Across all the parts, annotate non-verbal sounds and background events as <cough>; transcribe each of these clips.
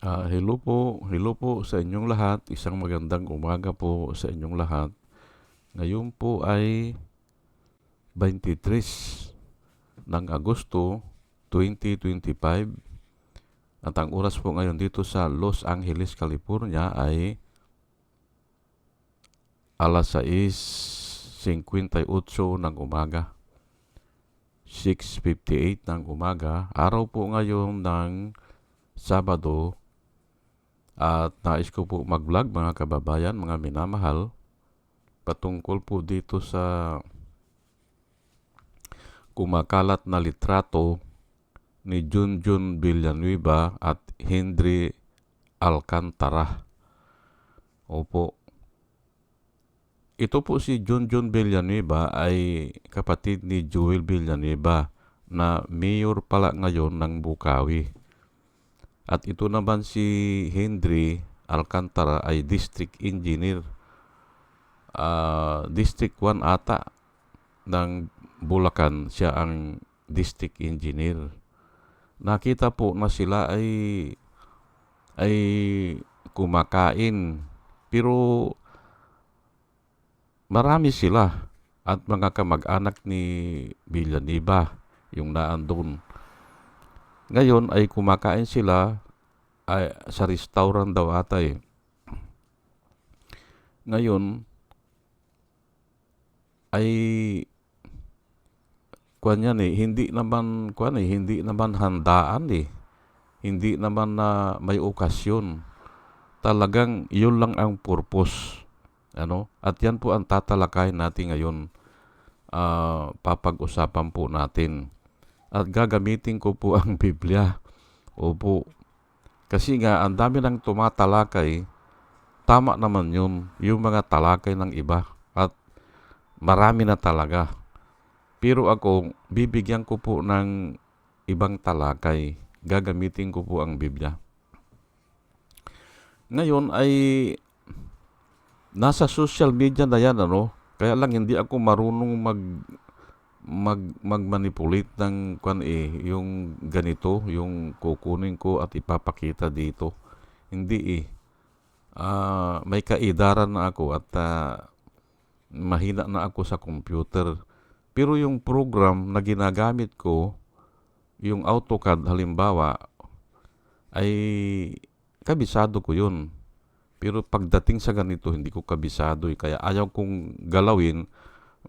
Ah, hello po, hello po sa inyong lahat. Isang magandang umaga po sa inyong lahat. Ngayon po ay 23 ng Agosto 2025. At ang oras po ngayon dito sa Los Angeles, California ay alas 6.58 ng umaga. 6.58 ng umaga. Araw po ngayon ng Sabado at nais ko po mag-vlog mga kababayan, mga minamahal patungkol po dito sa kumakalat na litrato ni Junjun Villanueva at Henry Alcantara. Opo. Ito po si Junjun Villanueva ay kapatid ni Joel Villanueva na mayor pala ngayon ng Bukawi. At ito naman si Henry Alcantara ay district engineer. Ah, district 1 ata ng Bulacan siya ang district engineer. Nakita po na sila ay ay kumakain pero marami sila at mga kamag-anak ni Villanueva yung naandun. Ngayon ay kumakain sila ay, sa restaurant daw ata eh. Ngayon ay kuan yan eh, hindi naman kuan eh, hindi naman handaan eh. Hindi naman na may okasyon. Talagang yun lang ang purpose. Ano? At yan po ang tatalakayin natin ngayon. Ah, papag-usapan po natin at gagamitin ko po <laughs> ang Biblia. Opo. Kasi nga, ang dami nang tumatalakay, tama naman yun, yung mga talakay ng iba. At marami na talaga. Pero ako, bibigyan ko po ng ibang talakay. Gagamitin ko po ang Biblia. Ngayon ay nasa social media na yan, ano? Kaya lang hindi ako marunong mag mag mag-manipulate ng kwan eh, yung ganito, yung kukunin ko at ipapakita dito. Hindi eh. Ah, may kaidaran na ako at ah, mahina na ako sa computer. Pero yung program na ginagamit ko, yung AutoCAD halimbawa, ay kabisado ko yun. Pero pagdating sa ganito, hindi ko kabisado eh. Kaya ayaw kong galawin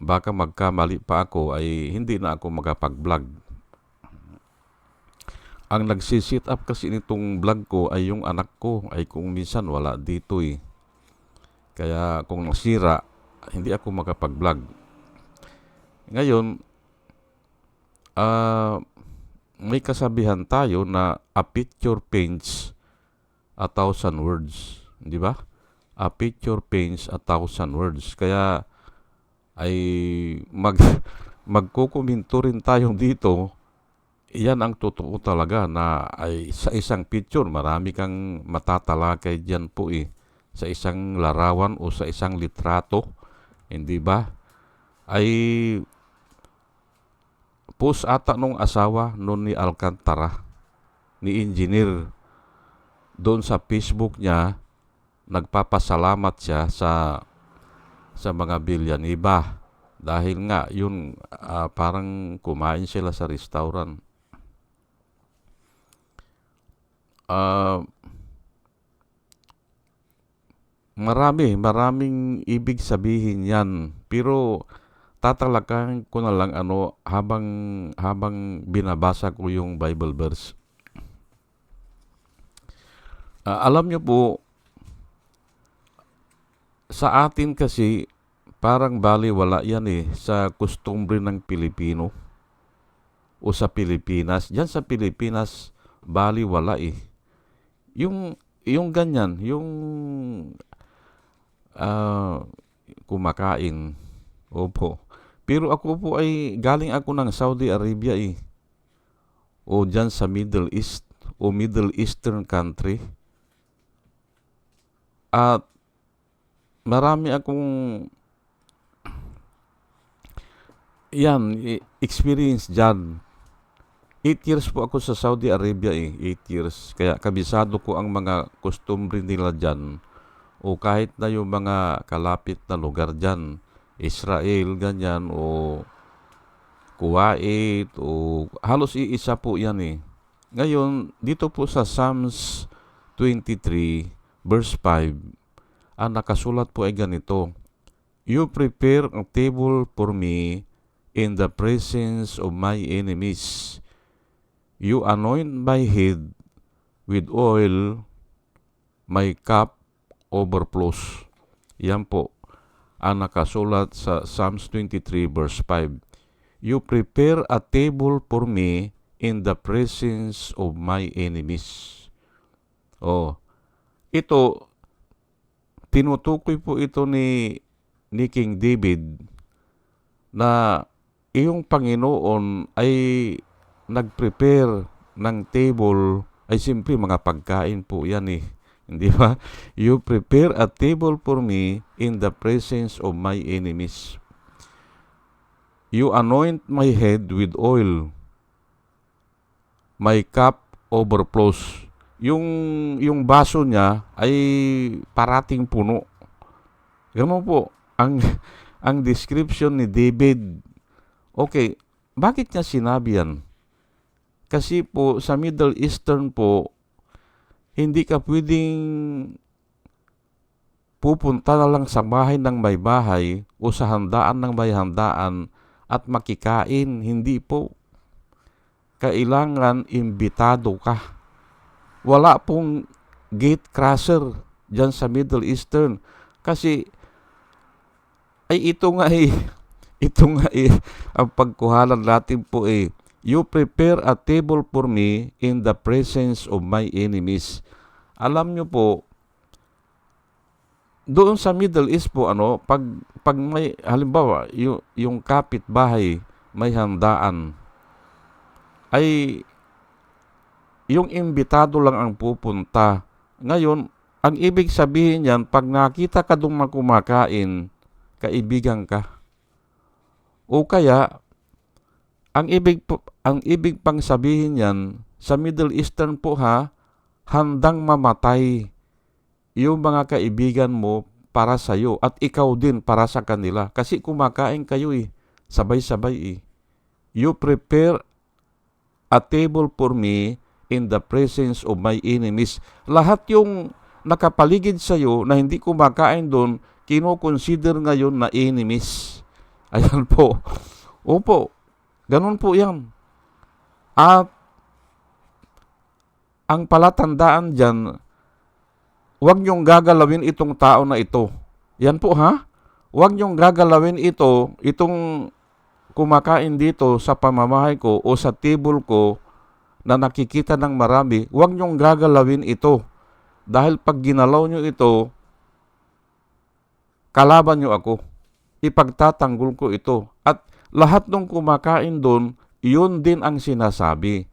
baka magkamali pa ako ay hindi na ako makapag-vlog. Ang nagsisit up kasi nitong vlog ko ay yung anak ko ay kung minsan wala dito eh. Kaya kung nasira, hindi ako makapag-vlog. Ngayon, ah may kasabihan tayo na a picture paints a thousand words. Di ba? A picture paints a thousand words. Kaya ay mag <laughs> magkukuminto rin tayo dito. Iyan ang totoo talaga na ay sa isang picture marami kang matatalakay diyan po eh. Sa isang larawan o sa isang litrato hindi ba? Ay post ata nung asawa nun ni Alcantara ni engineer doon sa Facebook niya nagpapasalamat siya sa sa mga bilyan iba dahil nga yun ah, parang kumain sila sa restaurant. Ah, marami, maraming ibig sabihin yan. Pero tatalakayan ko na lang ano habang habang binabasa ko yung Bible verse. Ah, alam niyo po sa atin kasi parang baliwala yan eh sa kustumbre ng Pilipino o sa Pilipinas. Diyan sa Pilipinas baliwala eh. Yung yung ganyan, yung ah, kumakain. Opo. Pero ako po ay galing ako ng Saudi Arabia eh. O diyan sa Middle East o Middle Eastern country. At marami akong yan, experience dyan. 8 years po ako sa Saudi Arabia eh, 8 years. Kaya kabisado ko ang mga customary nila dyan. O kahit na yung mga kalapit na lugar dyan, Israel, ganyan, o Kuwait, o halos iisa po yan eh. Ngayon, dito po sa Psalms 23, verse 5, ang nakasulat po ay ganito, You prepare a table for me in the presence of my enemies. You anoint my head with oil, my cup overflows. Yan po ang nakasulat sa Psalms 23 verse 5. You prepare a table for me in the presence of my enemies. Oh, ito, tinutukoy po ito ni, ni King David na iyong Panginoon ay nag-prepare ng table ay simpre mga pagkain po yan eh. <laughs> Hindi ba? You prepare a table for me in the presence of my enemies. You anoint my head with oil. My cup overflows. Yung, yung baso niya ay parating puno. Ganun po, ang, <laughs> ang description ni David. Okay, bakit niya sinabi yan? Kasi po sa Middle Eastern po, hindi ka pwedeng pupunta na lang sa bahay ng may bahay o sa handaan ng may handaan at makikain. Hindi po. Kailangan imbitado ka. Wala pong gate crusher dyan sa Middle Eastern. Kasi ay ito nga eh, ito nga eh, ang pagkuhalan natin po eh, You prepare a table for me in the presence of my enemies. Alam nyo po, doon sa Middle East po, ano, pag, pag may, halimbawa, yung, yung kapitbahay may handaan, ay yung imbitado lang ang pupunta. Ngayon, ang ibig sabihin yan, pag nakita ka doon kumakain, kaibigan ka. O kaya, ang ibig ang ibig pang sabihin niyan sa Middle Eastern po ha, handang mamatay yung mga kaibigan mo para sa iyo at ikaw din para sa kanila kasi kumakain kayo eh, sabay-sabay eh. You prepare a table for me in the presence of my enemies. Lahat yung nakapaligid sa iyo na hindi kumakain doon, kino-consider ngayon na enemies. Ayan po. Opo, Ganun po yan. At ang palatandaan dyan, huwag niyong gagalawin itong tao na ito. Yan po ha. Huwag niyong gagalawin ito, itong kumakain dito sa pamamahay ko o sa table ko na nakikita ng marami, huwag niyong gagalawin ito. Dahil pag ginalaw niyo ito, kalaban niyo ako. Ipagtatanggol ko ito. At lahat ng kumakain doon, yun din ang sinasabi.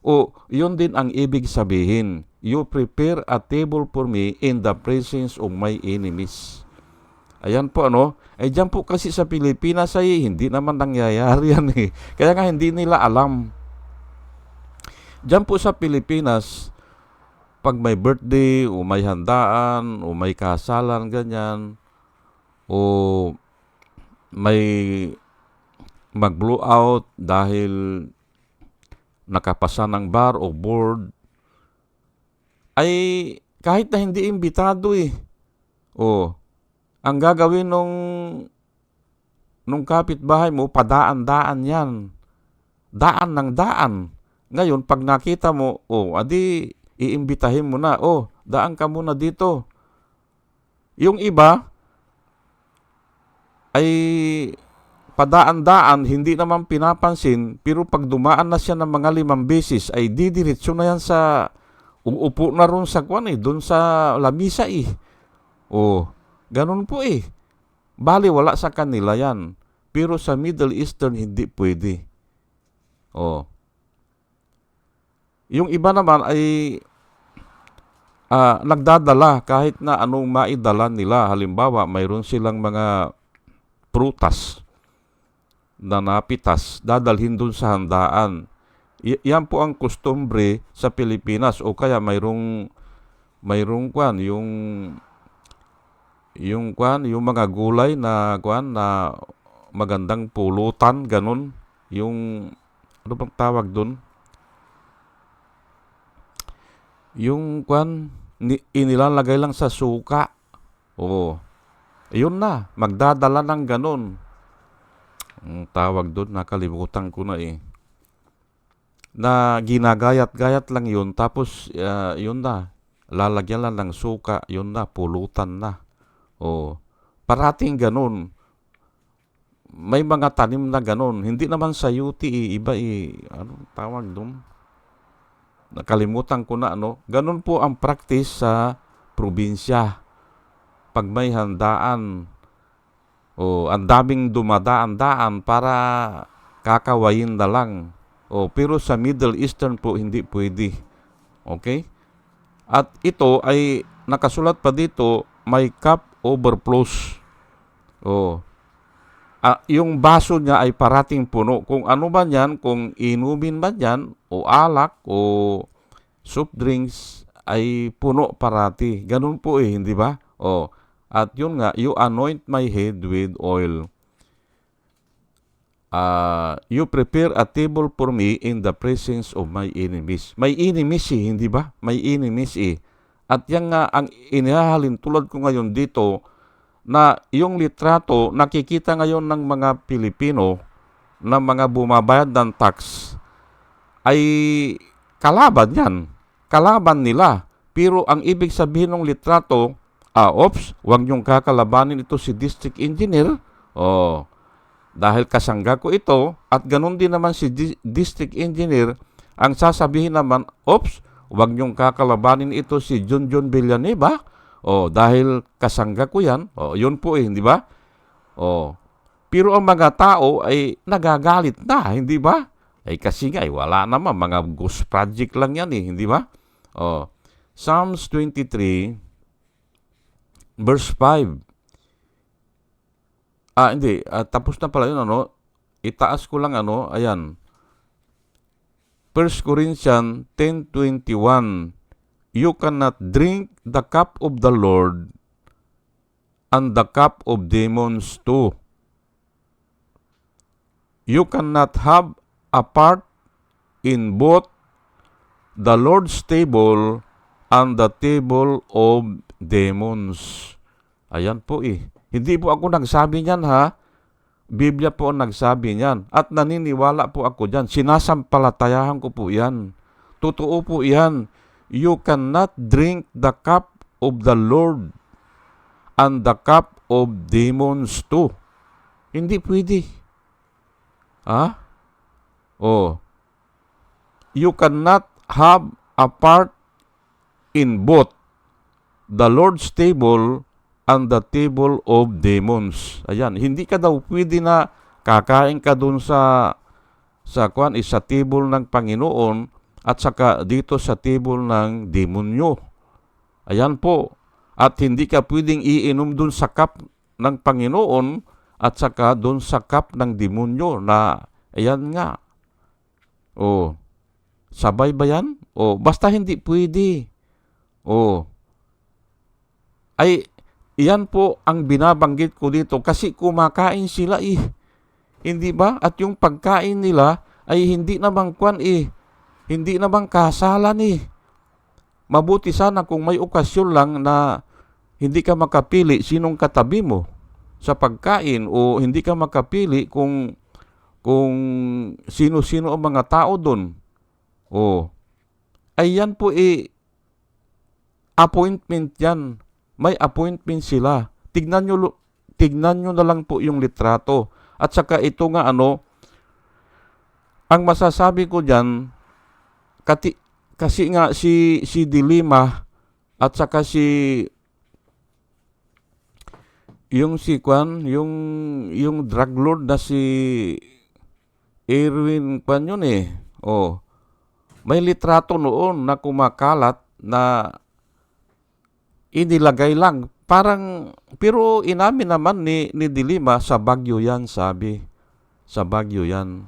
O yun din ang ibig sabihin. You prepare a table for me in the presence of my enemies. Ayan po ano. Eh dyan po kasi sa Pilipinas ay hindi naman nangyayari <laughs> yan eh. Kaya nga hindi nila alam. Dyan po sa Pilipinas, pag may birthday o may handaan o may kasalan ganyan o may mag-blow out dahil nakapasa ng bar o board, ay kahit na hindi imbitado eh. O, ang gagawin nung nung kapitbahay mo, padaan-daan yan. Daan ng daan. Ngayon, pag nakita mo, oh, adi, iimbitahin mo na, oh, daan ka muna dito. Yung iba, ay padaan-daan, hindi naman pinapansin, pero pag dumaan na siya ng mga limang beses, ay didiretso na yan sa, uupo na ron sa kwan eh, doon sa lamisa eh. O, ganun po eh. Bali, wala sa kanila yan. Pero sa Middle Eastern, hindi pwede. O. Yung iba naman ay uh, nagdadala kahit na anong maidala nila. Halimbawa, mayroon silang mga prutas na napitas, dadalhin dun sa handaan. Y- yan po ang kustumbre sa Pilipinas o kaya mayroong mayroong kwan yung yung kwan yung mga gulay na kwan na magandang pulutan ganun. Yung ano bang tawag doon yung kwan ni, inilalagay lang sa suka. Oo yun na magdadala ng ganun. Ang tawag doon nakalimutan ko na eh. Na ginagayat-gayat lang yun tapos ah, yun na lalagyan lang ng suka yun na pulutan na. Oh parating ganun. May mga tanim na ganun. Hindi naman sa UT eh, iba eh ano tawag doon? Nakalimutan ko na ano? Ganun po ang practice sa probinsya pag may handaan o ang daming dumadaan-daan para kakawain na lang. O pero sa Middle Eastern po hindi pwede. Okay? At ito ay nakasulat pa dito may cup overflows. O ah, yung baso niya ay parating puno. Kung ano man yan kung inumin man yan o alak o soft drinks ay puno parati. Ganun po eh hindi ba? O at yun nga, you anoint my head with oil. Uh, you prepare a table for me in the presence of my enemies. May enemies eh, hindi ba? May enemies eh. At yan nga ang inihahalin tulad ko ngayon dito na yung litrato nakikita ngayon ng mga Pilipino na mga bumabayad ng tax ay kalaban yan. Kalaban nila. Pero ang ibig sabihin ng litrato, ah, ops, huwag niyong kakalabanin ito si district engineer. Oh, dahil kasangga ko ito at ganun din naman si di- district engineer, ang sasabihin naman, ops, huwag niyong kakalabanin ito si John Villanueva. Oh, dahil kasangga ko yan. Oh, yun po eh, hindi ba? Oh. Pero ang mga tao ay nagagalit na, hindi ba? Ay kasi nga, ay wala naman, mga ghost project lang yan eh, hindi ba? Oh. Psalms 23, verse 5. Ah, hindi. Ah, tapos na pala yun, ano? Itaas ko lang, ano? Ayan. 1 Corinthians 10.21 You cannot drink the cup of the Lord and the cup of demons too. You cannot have a part in both the Lord's table and the table of demons. Ayan po eh. Hindi po ako nagsabi niyan ha. Biblia po ang nagsabi niyan. At naniniwala po ako diyan. Sinasampalatayahan ko po yan. Totoo po yan. You cannot drink the cup of the Lord and the cup of demons too. Hindi pwede. Ha? Oh. You cannot have a part in both the Lord's table and the table of demons. Ayan, hindi ka daw pwede na kakain ka dun sa sa kwan is sa table ng Panginoon at saka dito sa table ng demonyo. Ayan po. At hindi ka pwedeng iinom dun sa cup ng Panginoon at saka dun sa cup ng demonyo na ayan nga. Oh. Sabay ba yan? Oh, basta hindi pwede. Oh. Ay Iyan po ang binabanggit ko dito kasi kumakain sila eh. Hindi ba? At yung pagkain nila ay hindi naman kwan eh. Hindi naman kasalan eh. Mabuti sana kung may okasyon lang na hindi ka makapili sinong katabi mo sa pagkain o hindi ka makapili kung kung sino-sino ang mga tao doon. O, ay yan po eh, appointment yan may appointment sila. Tignan nyo, tignan nyo na lang po yung litrato. At saka ito nga ano, ang masasabi ko diyan kati, kasi nga si si Dilima at saka si yung si Kwan, yung yung drug lord na si Erwin Kwan yun eh. Oh. May litrato noon na kumakalat na inilagay lang. Parang, pero inamin naman ni, ni Dilima, sa Bagyo yan, sabi. Sa Bagyo yan.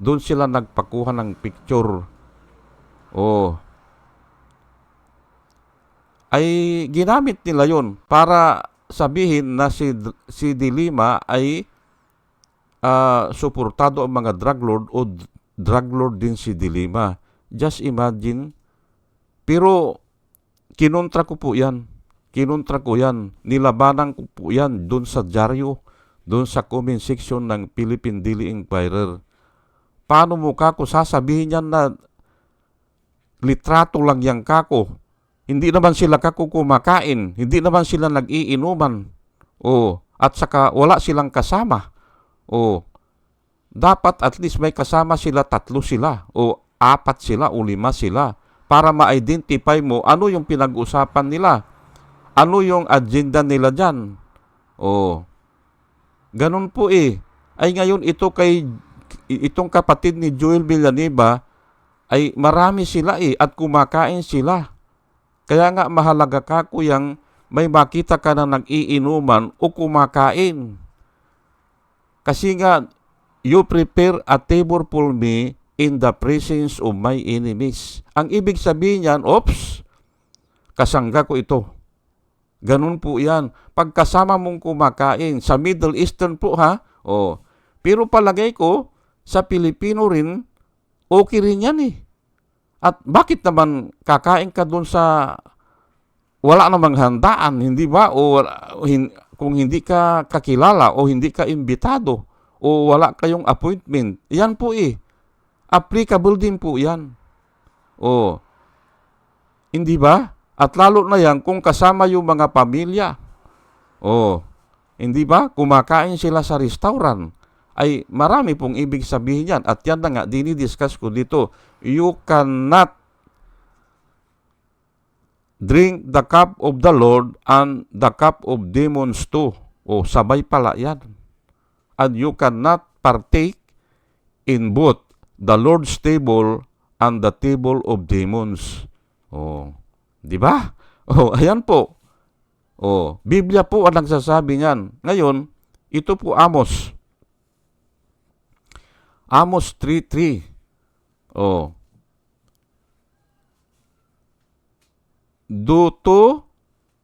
doon sila nagpakuha ng picture. Oh. Ay ginamit nila yon para sabihin na si si Dilima ay ah, suportado ang mga drug lord o drug lord din si Dilima. Just imagine. Pero kinontra ko po yan. Kinontra ko yan. Nilabanan ko po yan doon sa dyaryo, doon sa comment section ng Philippine Daily Inquirer. Paano mo kako sasabihin yan na litrato lang yang kako? Hindi naman sila kako kumakain. Hindi naman sila nag-iinuman. O, at saka wala silang kasama. O, dapat at least may kasama sila, tatlo sila. O, apat sila o lima sila. Para ma-identify mo ano yung pinag-usapan nila. Ano yung agenda nila dyan. O, ganun po eh. Ay ngayon ito kay itong kapatid ni Joel Villanueva ay marami sila eh at kumakain sila. Kaya nga mahalaga ka kuyang may makita ka na nag-iinuman o kumakain. Kasi nga, you prepare a table for me in the presence of my enemies. Ang ibig sabihin niyan, ops, kasangga ko ito. Ganun po yan. Pagkasama mong kumakain, sa Middle Eastern po ha, oh. pero palagay ko, sa Pilipino rin, okay rin yan eh. At bakit naman kakain ka doon sa wala namang handaan, hindi ba? O hin- kung hindi ka kakilala o hindi ka imbitado o wala kayong appointment, yan po eh. Applicable din po yan. O, hindi ba? At lalo na yan kung kasama yung mga pamilya. O, hindi ba? Kumakain sila sa restaurant ay marami pong ibig sabihin yan. At yan na nga, dinidiscuss ko dito. You cannot drink the cup of the Lord and the cup of demons too. O, sabay pala yan. And you cannot partake in both the Lord's table and the table of demons. O, di ba? <laughs> O, ayan po. O, Biblia po ang nagsasabi niyan. Ngayon, ito po Amos. Amos 3.3. Oh. Do to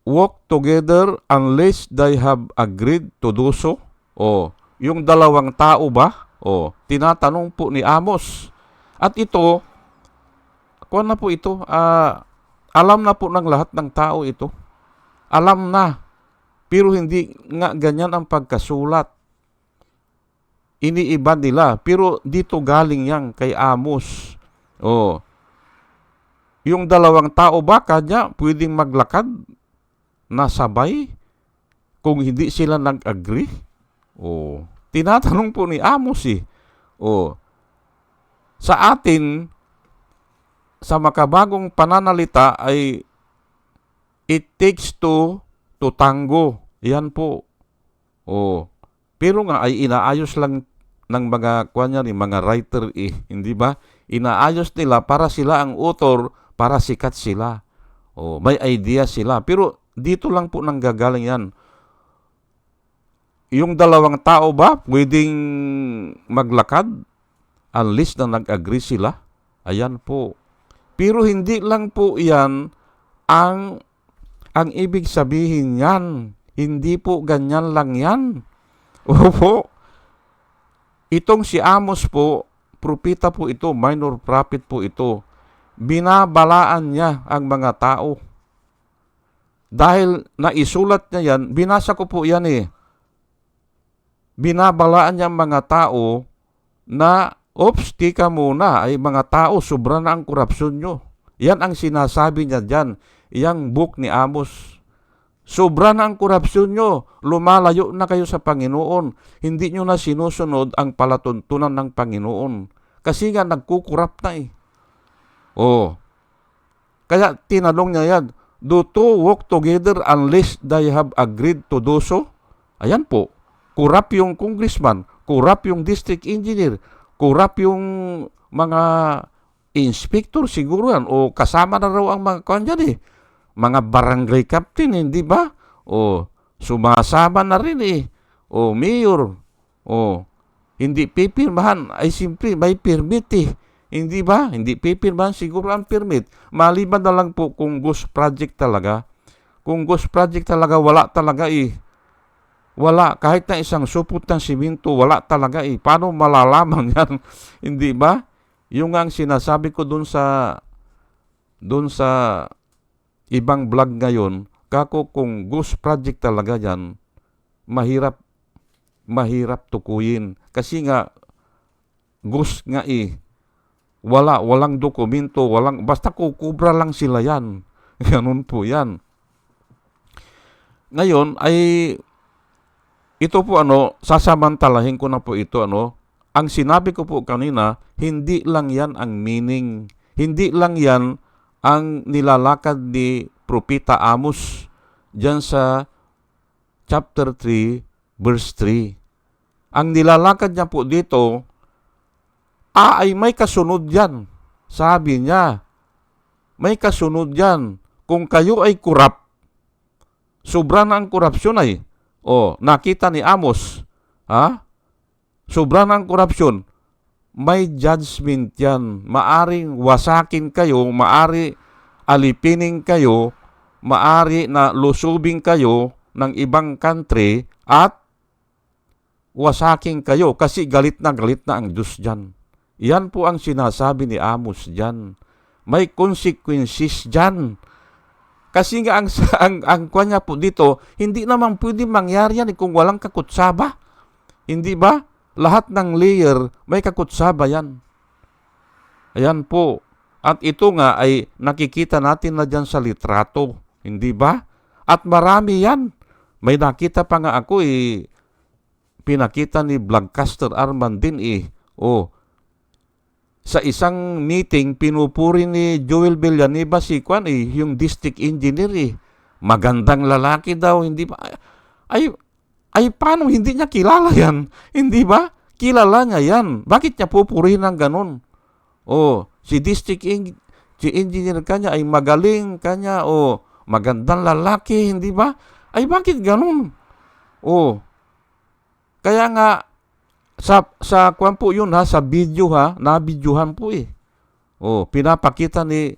walk together unless they have agreed to do so? Oh, yung dalawang tao ba? Oh, tinatanong po ni Amos. At ito, kuha na po ito, ah, alam na po ng lahat ng tao ito. Alam na. Pero hindi nga ganyan ang pagkasulat iniiba nila. Pero dito galing yan kay Amos. Oh. Yung dalawang tao ba kanya pwedeng maglakad na sabay kung hindi sila nag-agree? Oh. Tinatanong po ni Amos eh. Oh. Sa atin, sa makabagong pananalita ay it takes two to tango. Yan po. Oh. Pero nga ay inaayos lang ng mga kuanya ni mga writer eh, <laughs> hindi ba? Inaayos nila para sila ang author, para sikat sila. Oh, may idea sila. Pero dito lang po nang gagaling yan. Yung dalawang tao ba pwedeng maglakad unless na nag-agree sila? Ayan po. Pero hindi lang po yan ang ang ibig sabihin yan. Hindi po ganyan lang yan. <laughs> Opo. Itong si Amos po, propita po ito, minor prophet po ito. Binabalaan niya ang mga tao. Dahil naisulat niya yan, binasa ko po yan eh. Binabalaan niya ang mga tao na, oops, tika muna, ay mga tao, sobra na ang korupsyon nyo. Yan ang sinasabi niya dyan, yang book ni Amos. Sobra na ang korupsyon nyo. Lumalayo na kayo sa Panginoon. Hindi nyo na sinusunod ang palatuntunan ng Panginoon. Kasi nga nagkukurap na eh. Oh. Kaya tinanong niya yan, do two walk together unless they have agreed to do so? Ayan po. Kurap yung congressman, kurap yung district engineer, kurap yung mga inspector siguro yan o kasama na raw ang mga kanyan eh mga barangay captain, hindi ba? O sumasama na rin eh. O mayor. O hindi pipirmahan ay simple may permit eh. Hindi ba? Hindi pipirmahan siguro ang permit. Maliban na lang po kung ghost project talaga. Kung ghost project talaga, wala talaga eh. Wala. Kahit na isang supot ng simento, wala talaga eh. Paano malalaman <laughs> yan? Hindi ba? Yung ang sinasabi ko dun sa dun sa ibang vlog ngayon, kako kung ghost project talaga yan, mahirap mahirap tukuyin. Kasi nga, ghost nga eh. Wala, walang dokumento, walang, basta kukubra lang sila yan. <laughs> Ganun po yan. Ngayon ay ito po ano, sasamantalahin ko na po ito ano. Ang sinabi ko po kanina, hindi lang yan ang meaning. Hindi lang yan ang nilalakad ni Propita Amos dyan sa chapter 3 verse 3. Ang nilalakad niya po dito, ah, ay may kasunod yan. Sabi niya, may kasunod yan. Kung kayo ay kurap, sobra na ang korupsyon ay. O, nakita ni Amos, ha? Sobra ang korupsyon. May judgment yan. Maaring wasakin kayo, maari alipinin kayo, maari na lusubing kayo ng ibang country at wasaking kayo kasi galit na galit na ang Diyos dyan. Yan po ang sinasabi ni Amos dyan. May consequences dyan. Kasi nga ang, ang, ang kanya po dito, hindi naman pwede mangyari yan kung walang kakutsaba. Hindi ba? Lahat ng layer, may kakutsaba yan. Ayan po. At ito nga ay nakikita natin na dyan sa litrato. Hindi ba? At marami yan. May nakita pa nga ako eh, pinakita ni Vlogcaster Arman din eh. Oh, sa isang meeting, pinupuri ni Joel Villanueva si Kwan eh, yung district engineer eh. Magandang lalaki daw, hindi ba? Ay, ay paano hindi niya kilala yan? Hindi ba? Kilala niya yan. Bakit niya pupurihin ng ganun? Oh, si district en- si engineer kanya ay magaling kanya oh, magandang lalaki, hindi ba? Ay bakit ganun? Oh, kaya nga, sa, sa kwan po yun ha, sa video ha, nabidyohan po eh. Oh, pinapakita ni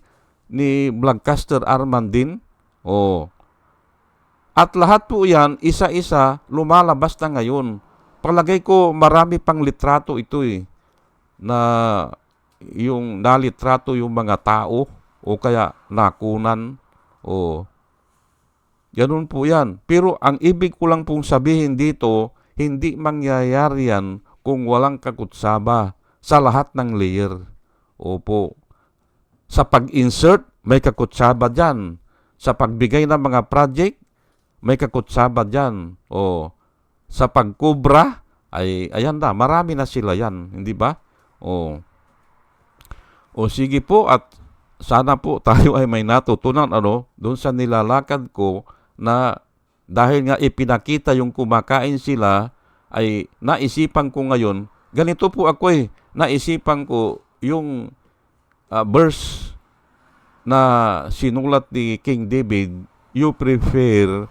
ni Vlogcaster Arman din. Oh. At lahat po yan, isa-isa, lumalabas na ngayon. Palagay ko, marami pang litrato ito eh. Na yung nalitrato yung mga tao o kaya nakunan o ganun po yan. Pero ang ibig ko lang pong sabihin dito, hindi mangyayari yan kung walang kakutsaba sa lahat ng layer. Opo. Sa pag-insert, may kakutsaba dyan. Sa pagbigay ng mga project, may kakutsaba dyan. O sa pagkubra, ay ayan na, marami na sila yan, hindi ba? O, o sige po at sana po <laughs> tayo ay may natutunan ano doon sa nilalakad ko na dahil nga ipinakita yung kumakain sila, ay naisipan ko ngayon, ganito po ako eh, naisipan ko yung uh, verse na sinulat ni King David, You prefer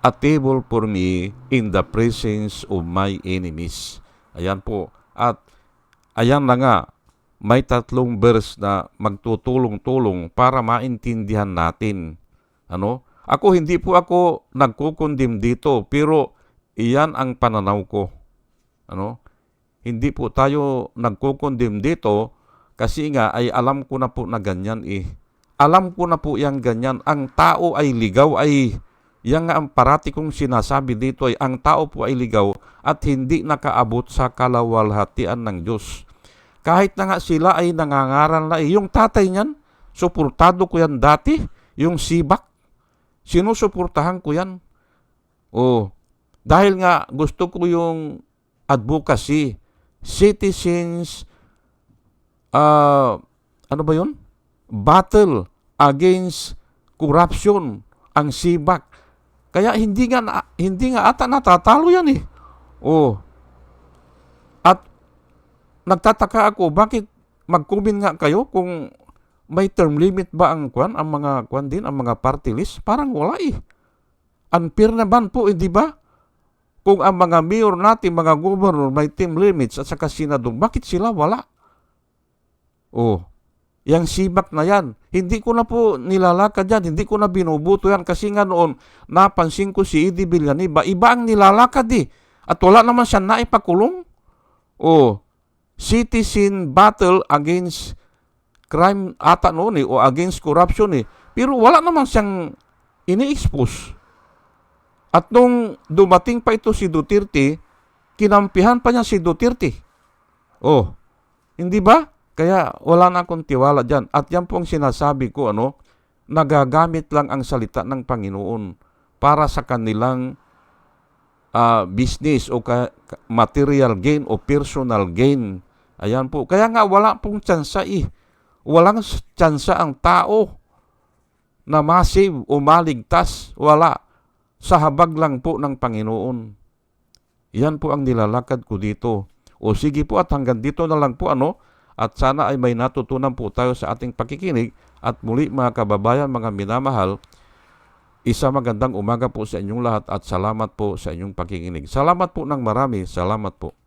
a table for me in the presence of my enemies. Ayan po. At ayan na nga, may tatlong verse na magtutulong-tulong para maintindihan natin. Ano? Ako hindi po ako nagkukundim dito, pero iyan ang pananaw ko. Ano? Hindi po tayo nagkukundim dito kasi nga ay alam ko na po na ganyan eh. Alam ko na po yang ganyan. Ang tao ay ligaw ay yan nga ang parati kong sinasabi dito ay ang tao po ay ligaw at hindi nakaabot sa kalawalhatian ng Diyos. Kahit na nga sila ay nangangaral na eh. Yung tatay niyan, suportado ko yan dati, yung sibak, Sinusuportahan ko yan. Oh, dahil nga gusto ko yung advocacy, citizens, uh, ano ba yun? Battle against corruption, ang sibak. Kaya hindi nga, hindi nga ata natatalo yan eh. Oh. At nagtataka ako, bakit mag-comment nga kayo kung may term limit ba ang kwan, ang mga kwan din, ang mga party list? Parang wala eh. Unfair naman po, hindi ba? Kung ang mga mayor natin, mga governor, may term limits at saka senador, bakit sila wala? Oh, yang sibak na yan. Hindi ko na po nilalakad yan. Hindi ko na binubuto yan. Kasi nga noon, napansin ko si Eddie Villanueva, iba ang nilalakad eh. At wala naman siya naipakulong. Oh, citizen battle against crime ata noon eh, o against corruption eh. Pero wala naman siyang ini-expose. At nung dumating pa ito si Duterte, kinampihan pa niya si Duterte. Oh, hindi ba? Kaya wala na akong tiwala dyan. At yan pong sinasabi ko, ano, nagagamit lang ang salita ng Panginoon para sa kanilang ah, business o ka- material gain o personal gain. Ayan po. Kaya nga wala pong tsansa eh. Walang tsansa ang tao na masave o maligtas. Wala. Sa habag lang po ng Panginoon. Yan po ang nilalakad ko dito. O sige po at hanggang dito na lang po ano. At sana ay may natutunan po tayo sa ating pakikinig. At muli mga kababayan, mga minamahal, isa magandang umaga po sa inyong lahat at salamat po sa inyong pakikinig. Salamat po ng marami. Salamat po.